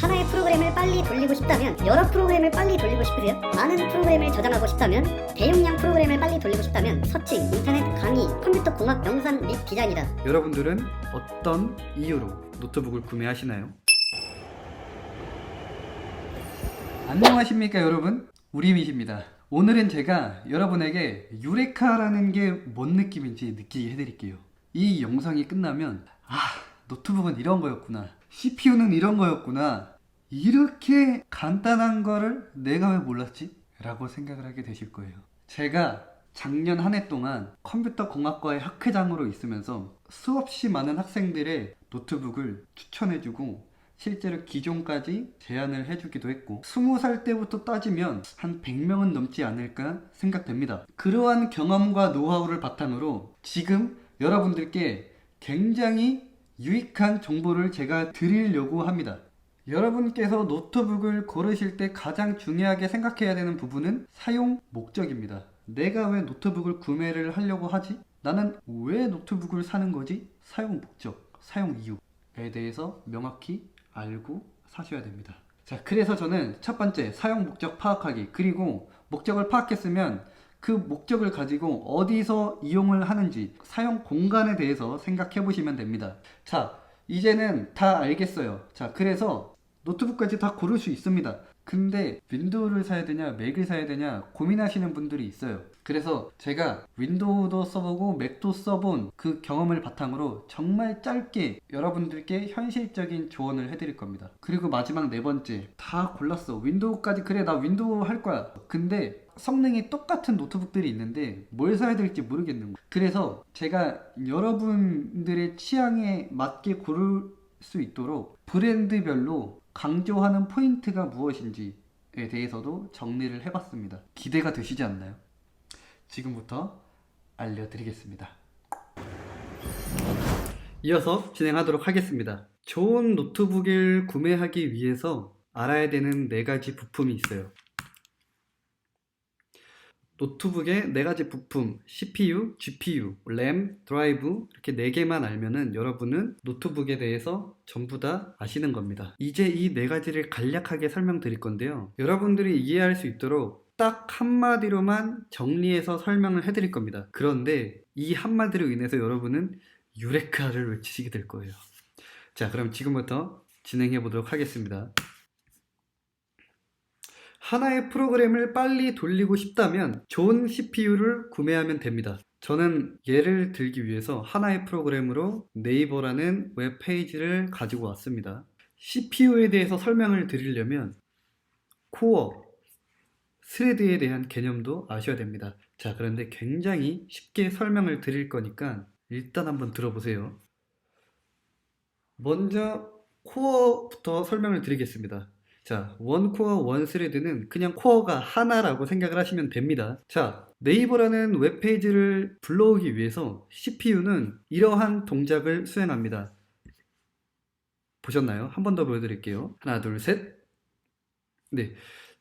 하나의 프로그램을 빨리 돌리고 싶다면 여러 프로그램을 빨리 돌리고 싶으세요? 많은 프로그램을 저장하고 싶다면 대용량 프로그램을 빨리 돌리고 싶다면 서칭, 인터넷 강의, 컴퓨터 공학 영상 및 디자인이다. 여러분들은 어떤 이유로 노트북을 구매하시나요? 안녕하십니까 여러분 우리밋입니다 오늘은 제가 여러분에게 유레카라는 게 뭔 느낌인지 느끼게 해드릴게요 이 영상이 끝나면 아 노트북은 이런 거였구나 CPU는 이런 거였구나 이렇게 간단한 거를 내가 왜 몰랐지? 라고 생각을 하게 되실 거예요 제가 작년 한 해 동안 컴퓨터 공학과의 학회장으로 있으면서 수없이 많은 학생들의 노트북을 추천해주고 실제로 기종까지 제안을 해주기도 했고 20살 때부터 따지면 한 100명은 넘지 않을까 생각됩니다. 그러한 경험과 노하우를 바탕으로 지금 여러분들께 굉장히 유익한 정보를 제가 드리려고 합니다. 여러분께서 노트북을 고르실 때 가장 중요하게 생각해야 되는 부분은 사용 목적입니다. 내가 왜 노트북을 구매를 하려고 하지? 나는 왜 노트북을 사는 거지? 사용 목적, 사용 이유에 대해서 명확히 알고 사셔야 됩니다. 자, 그래서 저는 첫 번째 사용 목적 파악하기 그리고 목적을 파악했으면 그 목적을 가지고 어디서 이용을 하는지 사용 공간에 대해서 생각해 보시면 됩니다. 자, 이제는 다 알겠어요. 자, 그래서 노트북까지 다 고를 수 있습니다. 근데 윈도우를 사야 되냐, 맥을 사야 되냐 고민하시는 분들이 있어요. 그래서 제가 윈도우도 써보고 맥도 써본 그 경험을 바탕으로 정말 짧게 여러분들께 현실적인 조언을 해드릴 겁니다. 그리고 마지막 네 번째, 다 골랐어. 윈도우까지 그래 나 윈도우 할 거야. 근데 성능이 똑같은 노트북들이 있는데 뭘 사야 될지 모르겠는 거예요. 그래서 제가 여러분들의 취향에 맞게 고를 수 있도록 브랜드별로 강조하는 포인트가 무엇인지에 대해서도 정리를 해봤습니다. 기대가 되시지 않나요? 지금부터 알려드리겠습니다. 이어서 진행하도록 하겠습니다. 좋은 노트북을 구매하기 위해서 알아야 되는 네 가지 부품이 있어요. 노트북의 네 가지 부품, CPU, GPU, 램, 드라이브 이렇게 네 개만 알면은 여러분은 노트북에 대해서 전부 다 아시는 겁니다. 이제 이 네 가지를 간략하게 설명드릴 건데요. 여러분들이 이해할 수 있도록 딱 한마디로만 정리해서 설명을 해드릴 겁니다. 그런데 이 한마디로 인해서 여러분은 유레카를 외치시게 될 거예요. 자, 그럼 지금부터 진행해 보도록 하겠습니다. 하나의 프로그램을 빨리 돌리고 싶다면 좋은 CPU를 구매하면 됩니다. 저는 예를 들기 위해서 하나의 프로그램으로 네이버라는 웹페이지를 가지고 왔습니다. CPU에 대해서 설명을 드리려면 코어, 스레드에 대한 개념도 아셔야 됩니다. 자, 그런데 굉장히 쉽게 설명을 드릴 거니까 일단 한번 들어보세요. 먼저 코어부터 설명을 드리겠습니다. 자, 원 코어 원 스레드는 그냥 코어가 하나라고 생각을 하시면 됩니다. 자, 네이버라는 웹페이지를 불러오기 위해서 CPU는 이러한 동작을 수행합니다. 보셨나요? 한 번 더 보여드릴게요. 하나, 둘, 셋. 네.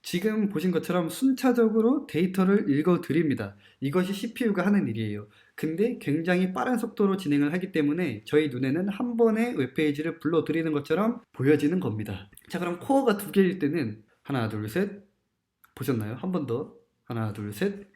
지금 보신 것처럼 순차적으로 데이터를 읽어 드립니다. 이것이 CPU가 하는 일이에요. 근데 굉장히 빠른 속도로 진행을 하기 때문에 저희 눈에는 한 번에 웹페이지를 불러 드리는 것처럼 보여지는 겁니다. 자, 그럼 코어가 두 개일 때는 하나, 둘, 셋. 보셨나요? 한 번 더. 하나, 둘, 셋.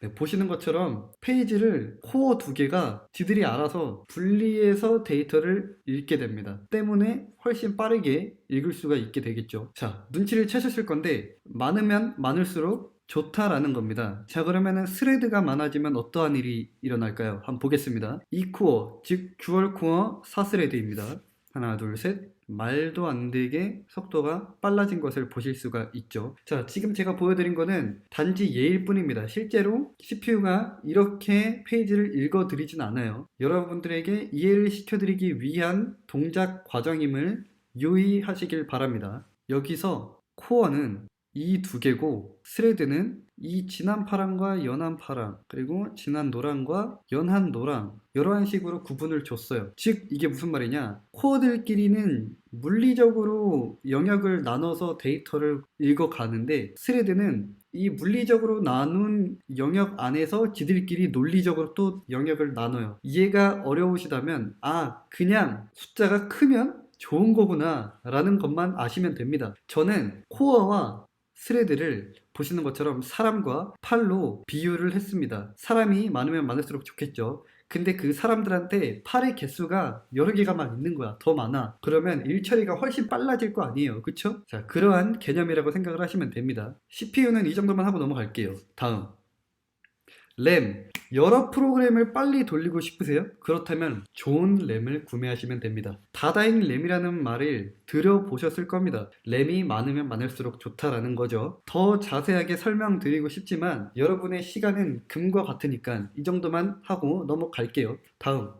네, 보시는 것처럼 페이지를 코어 두 개가 지들이 알아서 분리해서 데이터를 읽게 됩니다. 때문에 훨씬 빠르게 읽을 수가 있게 되겠죠. 자, 눈치를 채셨을 건데 많으면 많을수록 좋다라는 겁니다. 자, 그러면은 스레드가 많아지면 어떠한 일이 일어날까요? 한번 보겠습니다. 이 코어, 즉 듀얼 코어 4스레드입니다. 하나, 둘, 셋. 말도 안 되게 속도가 빨라진 것을 보실 수가 있죠. 자, 지금 제가 보여드린 거는 단지 예일 뿐입니다. 실제로 CPU가 이렇게 페이지를 읽어 드리진 않아요. 여러분들에게 이해를 시켜 드리기 위한 동작 과정임을 유의하시길 바랍니다. 여기서 코어는 이 두 개고 스레드는 이 진한 파랑과 연한 파랑 그리고 진한 노랑과 연한 노랑 이러한 식으로 구분을 줬어요. 즉 이게 무슨 말이냐? 코어들끼리는 물리적으로 영역을 나눠서 데이터를 읽어가는데 스레드는 이 물리적으로 나눈 영역 안에서 지들끼리 논리적으로 또 영역을 나눠요. 이해가 어려우시다면 아 그냥 숫자가 크면 좋은 거구나 라는 것만 아시면 됩니다. 저는 코어와 스레드를 보시는 것처럼 사람과 팔로 비유를 했습니다. 사람이 많으면 많을수록 좋겠죠. 근데 그 사람들한테 팔의 개수가 여러 개가만 있는 거야. 더 많아. 그러면 일 처리가 훨씬 빨라질 거 아니에요. 그쵸? 자, 그러한 개념이라고 생각을 하시면 됩니다. CPU는 이 정도만 하고 넘어갈게요. 다음. 램. 여러 프로그램을 빨리 돌리고 싶으세요? 그렇다면 좋은 램을 구매하시면 됩니다. 다다잉 램이라는 말을 들어보셨을 겁니다. 램이 많으면 많을수록 좋다라는 거죠. 더 자세하게 설명드리고 싶지만 여러분의 시간은 금과 같으니까 이 정도만 하고 넘어갈게요. 다음.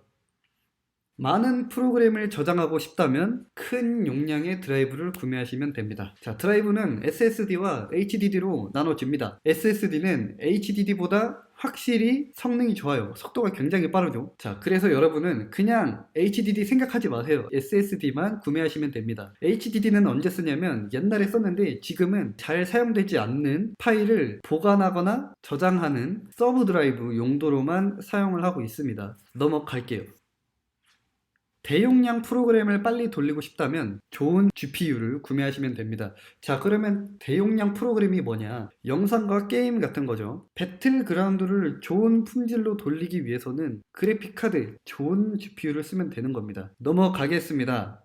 많은 프로그램을 저장하고 싶다면 큰 용량의 드라이브를 구매하시면 됩니다. 자, 드라이브는 SSD와 HDD로 나눠집니다. SSD는 HDD보다 확실히 성능이 좋아요. 속도가 굉장히 빠르죠. 자, 그래서 여러분은 그냥 HDD 생각하지 마세요. SSD만 구매하시면 됩니다. HDD는 언제 쓰냐면 옛날에 썼는데 지금은 잘 사용되지 않는 파일을 보관하거나 저장하는 서브 드라이브 용도로만 사용을 하고 있습니다. 넘어갈게요. 대용량 프로그램을 빨리 돌리고 싶다면 좋은 GPU를 구매하시면 됩니다. 자, 그러면 대용량 프로그램이 뭐냐? 영상과 게임 같은 거죠. 배틀그라운드를 좋은 품질로 돌리기 위해서는 그래픽카드, 좋은 GPU를 쓰면 되는 겁니다. 넘어가겠습니다.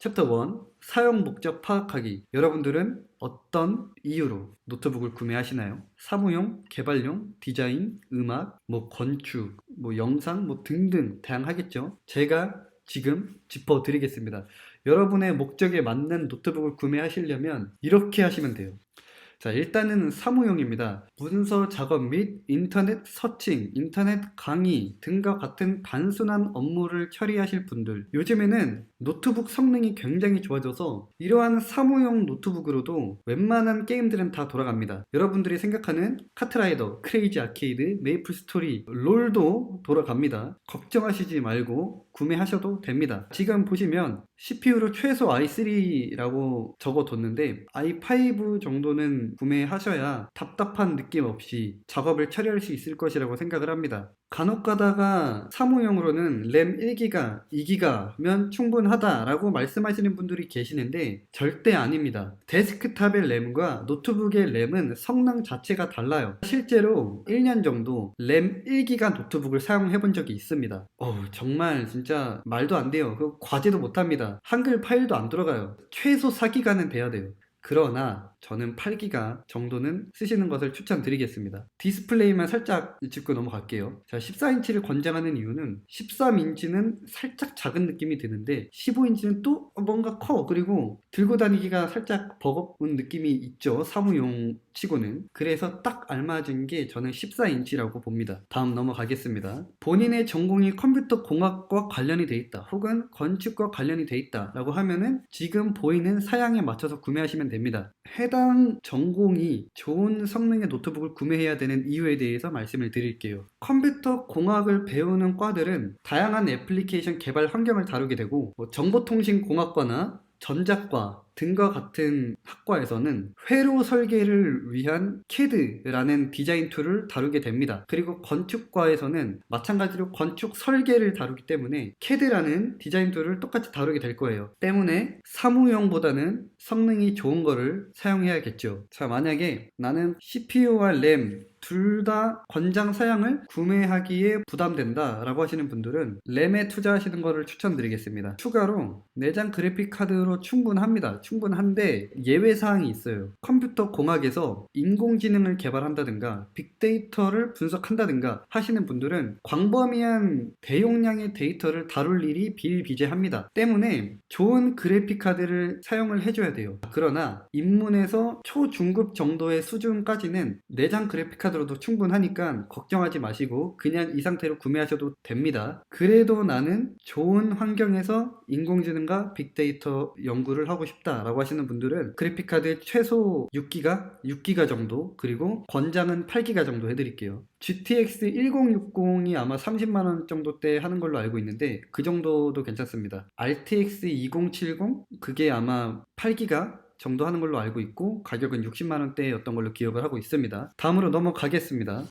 챕터 1 사용 목적 파악하기 여러분들은 어떤 이유로 노트북을 구매하시나요? 사무용, 개발용, 디자인, 음악, 뭐 건축, 뭐 영상 뭐 등등 다양하겠죠. 제가 지금 짚어 드리겠습니다. 여러분의 목적에 맞는 노트북을 구매하시려면 이렇게 하시면 돼요. 자, 일단은 사무용입니다. 문서 작업 및 인터넷 서칭, 인터넷 강의 등과 같은 단순한 업무를 처리하실 분들. 요즘에는 노트북 성능이 굉장히 좋아져서 이러한 사무용 노트북으로도 웬만한 게임들은 다 돌아갑니다. 여러분들이 생각하는 카트라이더, 크레이지 아케이드, 메이플 스토리, 롤도 돌아갑니다. 걱정하시지 말고 구매하셔도 됩니다. 지금 보시면 CPU로 최소 i3라고 적어뒀는데 i5 정도는 구매하셔야 답답한 느낌 없이 작업을 처리할 수 있을 것이라고 생각을 합니다. 간혹 가다가 사무용으로는 램 1기가, 2기가면 충분하다라고 말씀하시는 분들이 계시는데 절대 아닙니다. 데스크탑의 램과 노트북의 램은 성능 자체가 달라요. 실제로 1년 정도 램 1기가 노트북을 사용해 본 적이 있습니다. 어 정말 진짜 말도 안 돼요. 그 과제도 못 합니다. 한글 파일도 안 들어가요. 최소 4기가는 돼야 돼요. 그러나 저는 8기가 정도는 쓰시는 것을 추천드리겠습니다. 디스플레이만 살짝 짚고 넘어갈게요. 자, 14인치를 권장하는 이유는 13인치는 살짝 작은 느낌이 드는데 15인치는 또 뭔가 커. 그리고 들고 다니기가 살짝 버거운 느낌이 있죠. 사무용 치고는. 그래서 딱 알맞은 게 저는 14인치라고 봅니다. 다음 넘어가겠습니다. 본인의 전공이 컴퓨터 공학과 관련이 돼 있다. 혹은 건축과 관련이 돼 있다. 라고 하면은 지금 보이는 사양에 맞춰서 구매하시면 됩니다. 해당 전공이 좋은 성능의 노트북을 구매해야 되는 이유에 대해서 말씀을 드릴게요. 컴퓨터 공학을 배우는 과들은 다양한 애플리케이션 개발 환경을 다루게 되고 뭐 정보통신공학과나 전작과 등과 같은 학과에서는 회로 설계를 위한 CAD라는 디자인 툴을 다루게 됩니다. 그리고 건축과에서는 마찬가지로 건축 설계를 다루기 때문에 CAD라는 디자인 툴을 똑같이 다루게 될 거예요. 때문에 사무용보다는 성능이 좋은 거를 사용해야겠죠. 자, 만약에 나는 CPU와 램 둘 다 권장 사양을 구매하기에 부담된다 라고 하시는 분들은 램에 투자하시는 것을 추천드리겠습니다. 추가로 내장 그래픽 카드로 충분합니다. 충분한데 예외 사항이 있어요. 컴퓨터 공학에서 인공지능을 개발한다든가 빅데이터를 분석한다든가 하시는 분들은 광범위한 대용량의 데이터를 다룰 일이 비일비재합니다. 때문에 좋은 그래픽 카드를 사용을 해줘야 돼요. 그러나 입문에서 초중급 정도의 수준까지는 내장 그래픽 카드 로도 충분하니까 걱정하지 마시고 그냥 이 상태로 구매하셔도 됩니다. 그래도 나는 좋은 환경에서 인공지능과 빅데이터 연구를 하고 싶다라고 하시는 분들은 그래픽카드 최소 6기가, 6기가 정도 그리고 권장은 8기가 정도 해드릴게요. GTX 1060이 아마 30만원 정도 대 하는 걸로 알고 있는데 그 정도도 괜찮습니다. RTX 2070 그게 아마 8기가 정도 하는 걸로 알고 있고 가격은 60만 원대였던 걸로 기억을 하고 있습니다. 다음으로 넘어가겠습니다.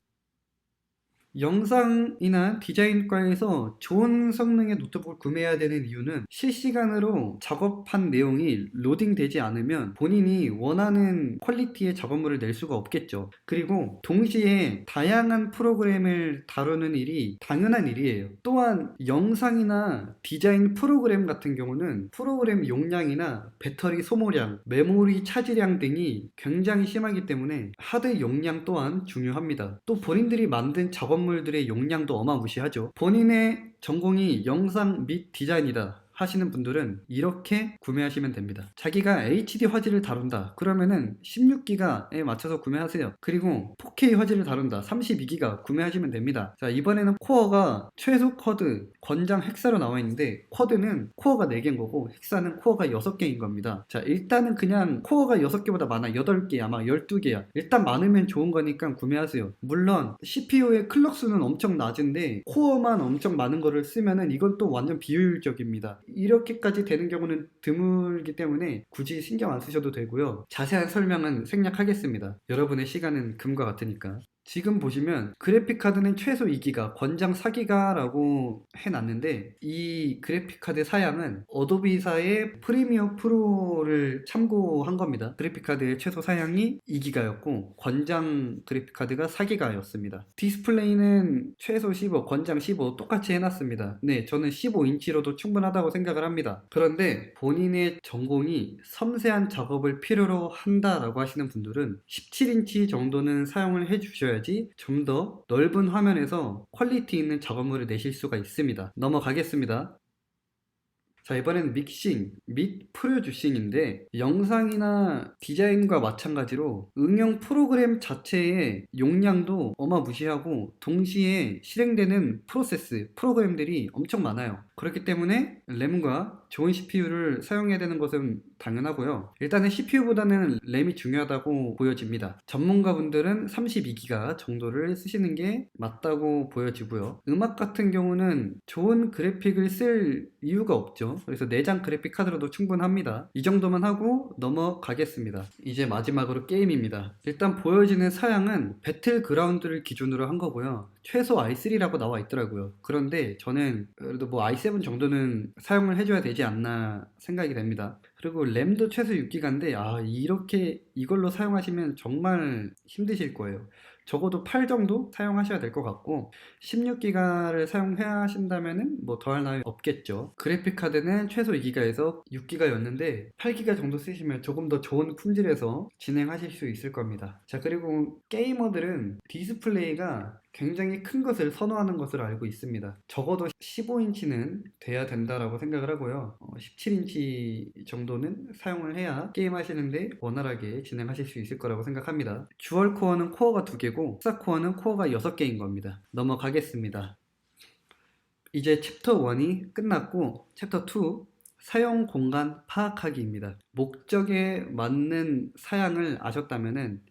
영상이나 디자인과에서 좋은 성능의 노트북을 구매해야 되는 이유는 실시간으로 작업한 내용이 로딩되지 않으면 본인이 원하는 퀄리티의 작업물을 낼 수가 없겠죠. 그리고 동시에 다양한 프로그램을 다루는 일이 당연한 일이에요. 또한 영상이나 디자인 프로그램 같은 경우는 프로그램 용량이나 배터리 소모량, 메모리 차지량 등이 굉장히 심하기 때문에 하드 용량 또한 중요합니다. 또 본인들이 만든 작업 물들의 용량도 어마무시하죠. 본인의 전공이 영상 및 디자인이다. 하시는 분들은 이렇게 구매하시면 됩니다. 자기가 HD 화질을 다룬다. 그러면은 16기가에 맞춰서 구매하세요. 그리고 4K 화질을 다룬다. 32기가 구매하시면 됩니다. 자, 이번에는 코어가 최소 쿼드, 권장 헥사로 나와 있는데 쿼드는 코어가 4개인 거고 헥사는 코어가 6개인 겁니다. 자, 일단은 그냥 코어가 6개보다 많아. 8개, 아마 12개야. 일단 많으면 좋은 거니까 구매하세요. 물론 CPU의 클럭 수는 엄청 낮은데 코어만 엄청 많은 거를 쓰면은 이건 또 완전 비효율적입니다. 이렇게까지 되는 경우는 드물기 때문에 굳이 신경 안 쓰셔도 되고요. 자세한 설명은 생략하겠습니다. 여러분의 시간은 금과 같으니까. 지금 보시면 그래픽카드는 최소 2기가, 권장 4기가라고 해놨는데 이 그래픽카드 사양은 어도비사의 프리미어 프로를 참고한 겁니다. 그래픽카드의 최소 사양이 2기가였고 권장 그래픽카드가 4기가였습니다. 디스플레이는 최소 15, 권장 15 똑같이 해놨습니다. 네, 저는 15인치로도 충분하다고 생각을 합니다. 그런데 본인의 전공이 섬세한 작업을 필요로 한다라고 하시는 분들은 17인치 정도는 사용을 해주셔야 지 좀 더 넓은 화면에서 퀄리티 있는 작업물을 내실 수가 있습니다. 넘어가겠습니다. 자, 이번엔 믹싱 및 프로듀싱인데 영상이나 디자인과 마찬가지로 응용 프로그램 자체의 용량도 어마무시하고 동시에 실행되는 프로세스, 프로그램들이 엄청 많아요. 그렇기 때문에 램과 좋은 CPU를 사용해야 되는 것은 당연하고요. 일단은 CPU보다는 램이 중요하다고 보여집니다. 전문가분들은 32기가 정도를 쓰시는 게 맞다고 보여지고요. 음악 같은 경우는 좋은 그래픽을 쓸 이유가 없죠. 그래서 내장 그래픽 카드로도 충분합니다. 이 정도만 하고 넘어가겠습니다. 이제 마지막으로 게임입니다. 일단 보여지는 사양은 배틀그라운드를 기준으로 한 거고요. 최소 i3라고 나와 있더라고요. 그런데 저는 그래도 뭐 i7 정도는 사용을 해줘야 되지 않나 생각이 됩니다. 그리고 램도 최소 6기가인데 아 이렇게 이걸로 사용하시면 정말 힘드실 거예요. 적어도 8 정도 사용하셔야 될 것 같고 16기가를 사용해야 하신다면은 뭐 더할 나위 없겠죠. 그래픽 카드는 최소 2기가에서 6기가였는데 8기가 정도 쓰시면 조금 더 좋은 품질에서 진행하실 수 있을 겁니다. 자 그리고 게이머들은 디스플레이가 굉장히 큰 것을 선호하는 것을 알고 있습니다. 적어도 15인치는 돼야 된다라고 생각을 하고요. 17인치 정도는 사용을 해야 게임 하시는데 원활하게 진행하실 수 있을 거라고 생각합니다. 주얼 코어는 코어가 2개고 흑사 코어는 코어가 6개인 겁니다. 넘어가겠습니다. 이제 챕터 1이 끝났고 챕터 2 사용 공간 파악하기입니다. 목적에 맞는 사양을 아셨다면은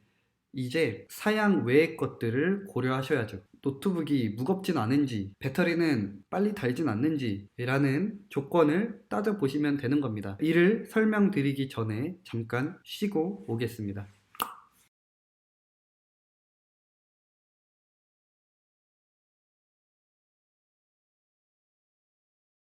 이제 사양 외의 것들을 고려하셔야죠. 노트북이 무겁진 않은지, 배터리는 빨리 닳진 않는지 라는 조건을 따져보시면 되는 겁니다. 이를 설명드리기 전에 잠깐 쉬고 오겠습니다.